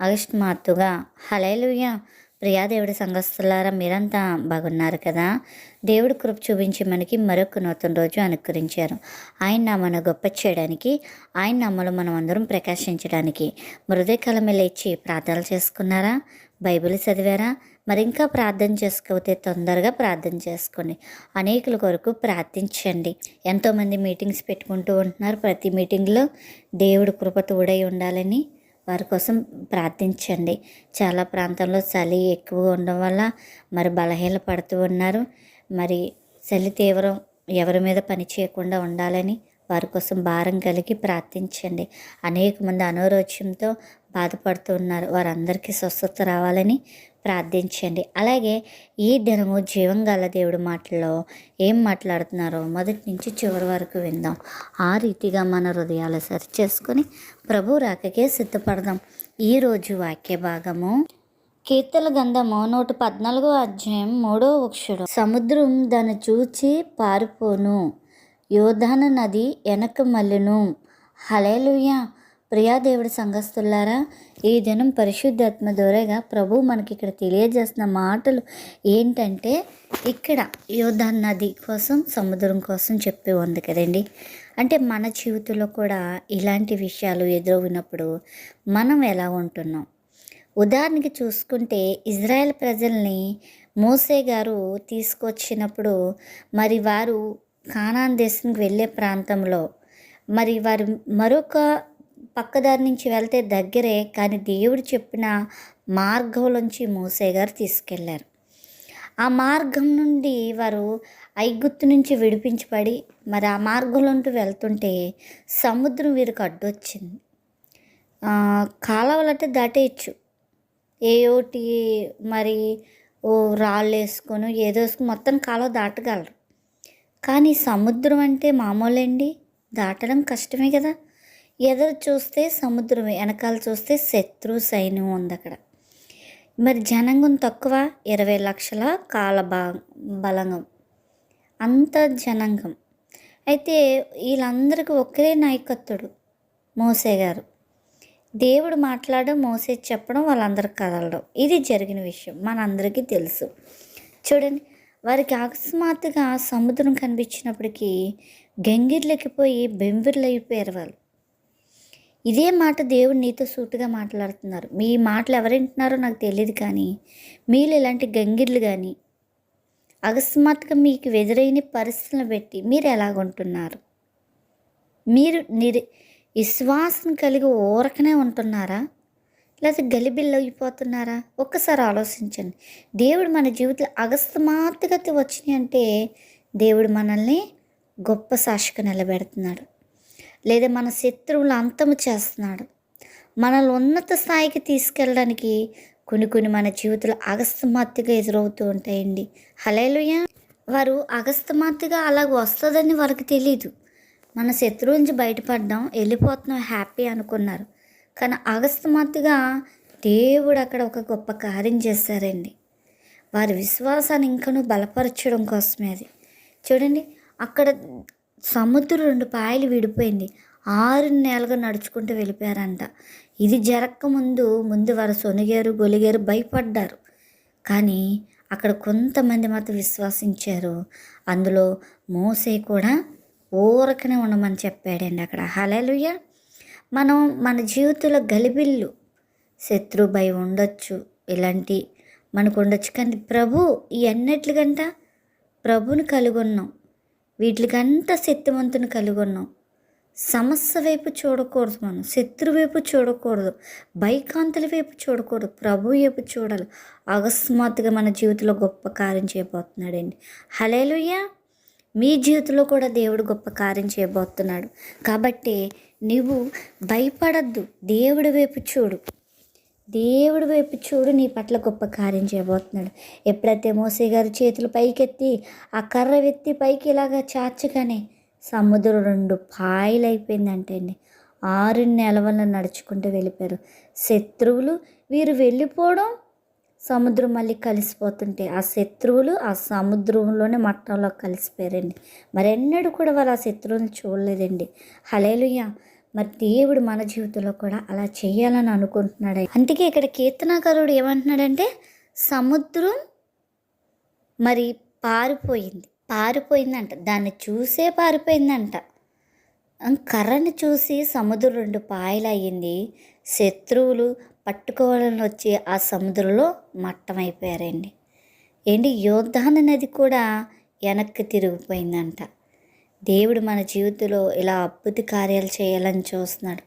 అగస్మాత్తుగా hallelujah ప్రియాదేవుడి సంఘస్థులారా మీరంతా బాగున్నారు కదా? దేవుడు కృప చూపించి మనకి మరొక నూతన రోజు అనుకరించారు. ఆయన నామను గొప్ప చేయడానికి ఆయన నామలు మనం అందరం ప్రకాశించడానికి. మృదయకాలం లేచి ప్రార్థనలు చేసుకున్నారా? బైబిల్ చదివారా? మరి ఇంకా ప్రార్థన చేసుకోతే తొందరగా ప్రార్థన చేసుకోండి. అనేకుల కొరకు ప్రార్థించండి. ఎంతోమంది మీటింగ్స్ పెట్టుకుంటూ ఉంటున్నారు. ప్రతి మీటింగ్లో దేవుడు కృప తోడై ఉండాలని వారి కోసం ప్రార్థించండి. చాలా ప్రాంతంలో చలి ఎక్కువగా ఉండడం వల్ల మరి బలహీన పడుతూ ఉన్నారు. మరి చలి తీవ్రం ఎవరి మీద పని చేయకుండా ఉండాలని వారి కోసం భారం కలిగి ప్రార్థించండి. అనేక మంది అనారోగ్యంతో బాధపడుతూ ఉన్నారు. వారందరికీ స్వస్థత రావాలని ప్రార్థించండి. అలాగే ఈ దినము జీవం గల దేవుడి మాటల్లో ఏం మాట్లాడుతున్నారో మొదటి నుంచి చివరి వరకు విందాం. ఆ రీతిగా మన హృదయాలు సరి చేసుకొని ప్రభు రాకకే సిద్ధపడదాం. ఈరోజు వాక్య భాగము కీర్తన గంధము నూట పద్నాలుగో అధ్యాయం మూడో వృక్షుడు సముద్రం దాన్ని చూచి పారిపోను. యోధాన నది వెనక మల్లును హలేలుయా ప్రియాదేవుడి సంఘస్థులారా ఈ దినం పరిశుద్ధాత్మ దూరగా ప్రభు మనకి ఇక్కడ తెలియజేస్తున్న మాటలు ఏంటంటే ఇక్కడ యోధాన్ నది కోసం సముద్రం కోసం చెప్పి ఉంది కదండి. అంటే మన జీవితంలో కూడా ఇలాంటి విషయాలు ఎదురవునప్పుడు మనం ఎలా ఉంటున్నాం? ఉదాహరణకి చూసుకుంటే ఇజ్రాయెల్ ప్రజల్ని మోసే గారు తీసుకొచ్చినప్పుడు మరి వారు కానాన్ దేశానికి వెళ్ళే ప్రాంతంలో మరి వారు మరొక పక్కదారి నుంచి వెళ్తే దగ్గరే కానీ దేవుడు చెప్పిన మార్గంలోంచి మోసే గారు తీసుకెళ్ళారు. ఆ మార్గం నుండి వారు ఐగుత్తు నుంచి విడిపించబడి మరి ఆ మార్గంలోంటూ వెళ్తుంటే సముద్రం వీరికి అడ్డొచ్చింది. కాలవలంటే దాటేయచ్చు. ఏ మరి ఓ రాళ్ళు వేసుకొని ఏదో వేసుకొని మొత్తం కాలువ దాటగలరు. కానీ సముద్రం అంటే మామూలండి? దాటడం కష్టమే కదా. ఎదురు చూస్తే సముద్రం వెనకాల చూస్తే శత్రు సైన్యం ఉంది అక్కడ. మరి జనాంగం తక్కువ ఇరవై లక్షల కాల బా బలంగం. అంత జనాంగం. అయితే వీళ్ళందరికీ ఒక్కరే నాయకత్తుడు మోసే గారు దేవుడు మాట్లాడడం మోసే చెప్పడం వాళ్ళందరికి కదలడం ఇది జరిగిన విషయం మనందరికీ తెలుసు. చూడండి వారికి అకస్మాత్తుగా సముద్రం కనిపించినప్పటికీ గంగిర్లెక్కిపోయి బెంబిర్లు అయిపోయారు వాళ్ళు. ఇదే మాట దేవుడు నీతో సూటుగా మాట్లాడుతున్నారు. మీ మాటలు ఎవరింటున్నారో నాకు తెలియదు కానీ మీరు ఇలాంటి గంగిర్లు కానీ అకస్మాత్తుగా మీకు ఎదురైన పరిస్థితులను పెట్టి మీరు ఎలాగుంటున్నారు? మీరు నిర్ విశ్వాసం కలిగి ఊరకనే ఉంటున్నారా? లేకపోతే గలిబిల్లు అయిపోతున్నారా ఒక్కసారి ఆలోచించండి. దేవుడు మన జీవితంలో అకస్మాత్తుగా వచ్చినాయి అంటే దేవుడు మనల్ని గొప్ప సాక్షిగా నిలబెడుతున్నాడు. లేదా మన శత్రువులు అంతము చేస్తున్నాడు. మనల్ని ఉన్నత స్థాయికి తీసుకెళ్ళడానికి కొన్ని కొన్ని మన జీవితంలో అగస్తమాత్తుగా ఎదురవుతూ ఉంటాయండి. హలేలుయ వారు అగస్తమాత్తుగా అలాగ వస్తుందని వారికి తెలియదు మన శత్రువు నుంచి బయటపడ్డాం వెళ్ళిపోతున్నాం హ్యాపీ అనుకున్నారు. కానీ అగస్తమాత్తుగా దేవుడు అక్కడ ఒక గొప్ప కార్యం చేశారండి వారి విశ్వాసాన్ని ఇంకనూ బలపరచడం కోసమే అది. చూడండి అక్కడ సముద్రం రెండు పాయలు విడిపోయింది. ఆరు నెలలుగా నడుచుకుంటూ వెళ్ళిపోయారంట. ఇది జరగకముందు ముందు ముందు వారు సొనిగారు గొలిగారు భయపడ్డారు. కానీ అక్కడ కొంతమంది మాత్రం విశ్వసించారు. అందులో మోసే కూడా ఊరకనే ఉండమని చెప్పాడండి అక్కడ. హలలుయ మనం మన జీవితంలో గలిబిల్లు. శత్రు భయం ఉండొచ్చు. ఇలాంటి మనకు ఉండొచ్చు. కానీ ప్రభు ఈ అన్నిటికంట ప్రభుని కలిగి ఉన్నాం వీటికంతా శక్తివంతుని కలిగి ఉన్నాం. సమస్య వైపు చూడకూడదు మనం. శత్రు వైపు చూడకూడదు. బైకాంతుల వైపు చూడకూడదు. ప్రభు వైపు చూడాలి. అకస్మాత్తుగా మన జీవితంలో గొప్ప కార్యం చేయబోతున్నాడండి. హలేలుయ్య మీ జీవితంలో కూడా దేవుడు గొప్ప కార్యం చేయబోతున్నాడు. కాబట్టి నీవు భయపడద్దు. దేవుడి వైపు చూడు. దేవుడి వైపు చూడు నీ పట్ల గొప్ప కార్యం చేయబోతున్నాడు. ఎప్పుడైతే మోసే గారు చేతులు పైకెత్తి ఆ కర్ర వెత్తి పైకి ఇలాగా చాచగానే సముద్రం రెండు పాయలు అయిపోయిందంటే అండి ఆరు నెలవల్ల నడుచుకుంటూ వెళ్ళిపోయారు. శత్రువులు వీరు వెళ్ళిపోవడం సముద్రం మళ్ళీ కలిసిపోతుంటే ఆ శత్రువులు ఆ సముద్రంలోనే మట్టంలో కలిసిపోయారండి. మరెన్నడూ కూడా వాళ్ళు ఆ శత్రువుని చూడలేదండి. హలేలుయ్య మరి దేవుడు మన జీవితంలో కూడా అలా చేయాలని అనుకుంటున్నాడు. అందుకే ఇక్కడ కీర్తనాకారుడు ఏమంటున్నాడంటే సముద్రం మరి పారిపోయింది. పారిపోయిందంట. దాన్ని చూసే పారిపోయిందంట. కర్రను చూసి సముద్రం రెండు పాయలయ్యింది. శత్రువులు పట్టుకోవాలని వచ్చి ఆ సముద్రంలో మట్టమైపోయారండి. ఏంటి? యోధాన నది కూడా వెనక్కి తిరిగిపోయిందంట. దేవుడు మన జీవితంలో ఇలా అద్భుత కార్యాలు చేయాలని చూస్తున్నాడు.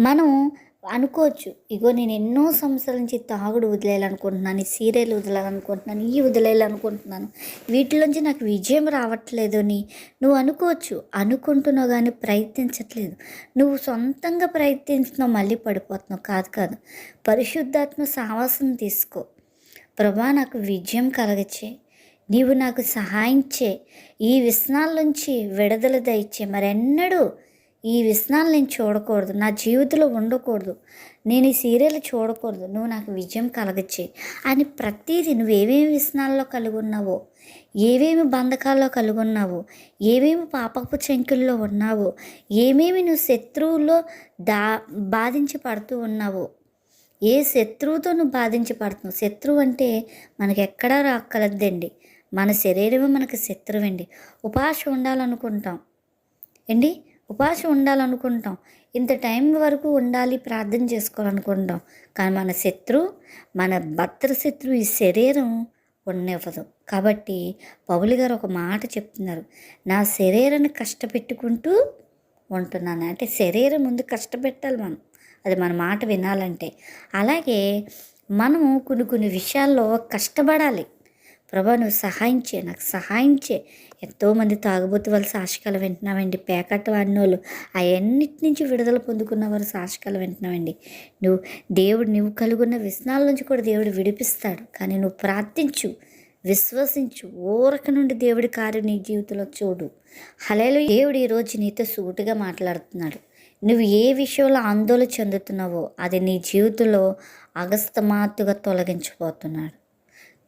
మనం అనుకోవచ్చు ఇగో నేను ఎన్నో సంవత్సరాల నుంచి తాగుడు వదిలేయాలనుకుంటున్నాను ఈ సీరియల్ వదిలేయాలనుకుంటున్నాను ఈ వదిలేయాలనుకుంటున్నాను వీటిలోంచి నాకు విజయం రావట్లేదు అని నువ్వు అనుకోవచ్చు అనుకుంటున్నావు కానీ ప్రయత్నించట్లేదు. నువ్వు సొంతంగా ప్రయత్నించినావు మళ్ళీ పడిపోతున్నావు. కాదు కాదు పరిశుద్ధాత్మ సావాసం తీసుకో. ప్రభా నాకు విజయం కలగచ్చే నీవు నాకు సహాయం చే. ఈ వ్యసనాల నుంచి విడుదల దయచే. మరెన్నడూ ఈ వ్యసనాలు నేను చూడకూడదు. నా జీవితంలో ఉండకూడదు. నేను ఈ సీరియల్ చూడకూడదు. నువ్వు నాకు విజయం కలగచ్చే అని ప్రతిదీ నువ్వు ఏమేమి వ్యసనాల్లో కలిగి ఉన్నావో ఏవేమి బంధకాల్లో కలిగి ఉన్నావో ఏమేమి పాపపు చెంకుల్లో ఉన్నావో ఏమేమి నువ్వు శత్రువులో దా బాధించి పడుతూ ఉన్నావో ఏ శత్రువుతో నువ్వు బాధించి పడుతున్నావు శత్రువు అంటే మనకి ఎక్కడా రాక్కలద్దండి మన శరీరమే మనకు శత్రువండి ఉపాస ఉండాలనుకుంటాం. ఏంటి? ఉపాస ఉండాలనుకుంటాం. ఇంత టైం వరకు ఉండాలి ప్రార్థన చేసుకోవాలనుకుంటాం. కానీ మన శత్రు మన భర్త శత్రు ఈ శరీరం ఉండనివ్వదు. కాబట్టి పౌలు గారు ఒక మాట చెప్తున్నారు. నా శరీరాన్ని కష్టపెట్టుకుంటూ ఉంటున్నాను. అంటే శరీరం ముందు కష్టపెట్టాలి మనం. అది మన మాట వినాలంటే. అలాగే మనము కొన్ని కొన్ని విషయాల్లో కష్టపడాలి. ప్రభా నువ్వు సహాయం చే నాకు సహాయం చే ఎంతోమంది తాగుబోతు వాళ్ళ సాక్షికాలు వింటున్నామండి. పేకట్ట వాడినోళ్ళు. అవన్నిటి నుంచి విడుదల పొందుకున్న వారు సాక్షికాలు వింటున్నామండి. నువ్వు దేవుడు నువ్వు కలుగున్న విస్నాల నుంచి కూడా దేవుడు విడిపిస్తాడు. కానీ నువ్వు ప్రార్థించు విశ్వసించు. ఊరక నుండి దేవుడి కార్యం నీ జీవితంలో చూడు. హలేలు దేవుడు ఈరోజు నీతో సూటుగా మాట్లాడుతున్నాడు. నువ్వు ఏ విషయంలో ఆందోళన చెందుతున్నావో అది నీ జీవితంలో అగస్తమాత్తుగా తొలగించిపోతున్నాడు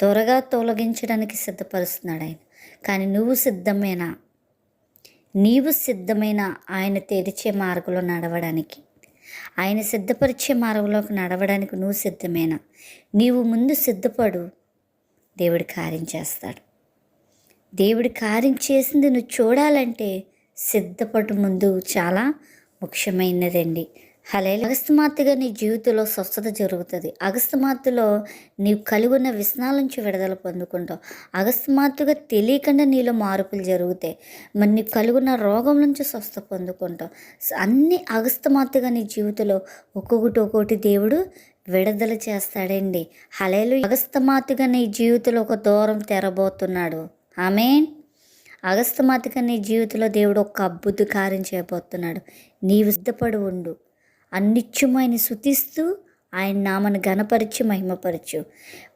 త్వరగా తొలగించడానికి సిద్ధపరుస్తున్నాడు ఆయన. కానీ నువ్వు సిద్ధమేనా? నీవు సిద్ధమైన ఆయన తెరిచే మార్గంలో నడవడానికి? ఆయన సిద్ధపరిచే మార్గంలోకి నడవడానికి నువ్వు సిద్ధమేనా? నీవు ముందు సిద్ధపడు. దేవుడి కార్యం చేస్తాడు. దేవుడి కార్యం చేసింది నువ్వు చూడాలంటే సిద్ధపడు ముందు చాలా ముఖ్యమైనదండి. హలే. అగస్తమాత్తుగా నీ జీవితంలో స్వస్థత జరుగుతుంది. అగస్తమాత్తులో నీవు కలిగి ఉన్న వ్యసనాల నుంచి విడుదల పొందుకుంటావు. అగస్తమాత్తుగా తెలియకుండా నీలో మార్పులు జరుగుతాయి. మరి నీకు కలుగున్న రోగం నుంచి స్వస్థ పొందుకుంటావు. అన్ని అగస్తమాత్తుగా నీ జీవితంలో ఒక్కొక్కటి ఒక్కొక్కటి దేవుడు విడుదల చేస్తాడండి. హలేలు. అగస్తమాత్తుగా నీ జీవితంలో ఒక దూరం తెరబోతున్నాడు. ఆమెన్. అగస్తమాతిక నీ జీవితంలో దేవుడు ఒక అద్భుత కార్యం చేయబోతున్నాడు. నీవు సిద్ధపడి ఉండు. అన్నిత్యమైన శుతిస్తూ ఆయన నామను గణపరచు మహిమపరచు.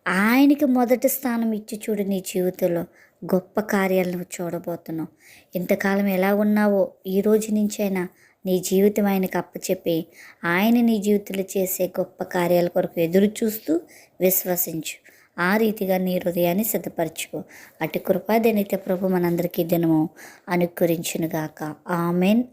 ఆయనకి మొదటి స్థానం ఇచ్చి చూడు నీ జీవితంలో గొప్ప కార్యాలను చూడబోతున్నావు. ఇంతకాలం ఎలా ఉన్నావో ఈ రోజు నుంచైనా నీ జీవితం ఆయనకు అప్పచెప్పి ఆయన నీ జీవితంలో చేసే గొప్ప కార్యాల కొరకు ఎదురు చూస్తూ విశ్వసించు. ఆ రీతిగా నీ హృదయాన్ని సిద్ధపరచుకో. అటు కృపాదనిత ప్రభు మనందరికీ దినము అనుకరించునుగాక. ఆమెన్.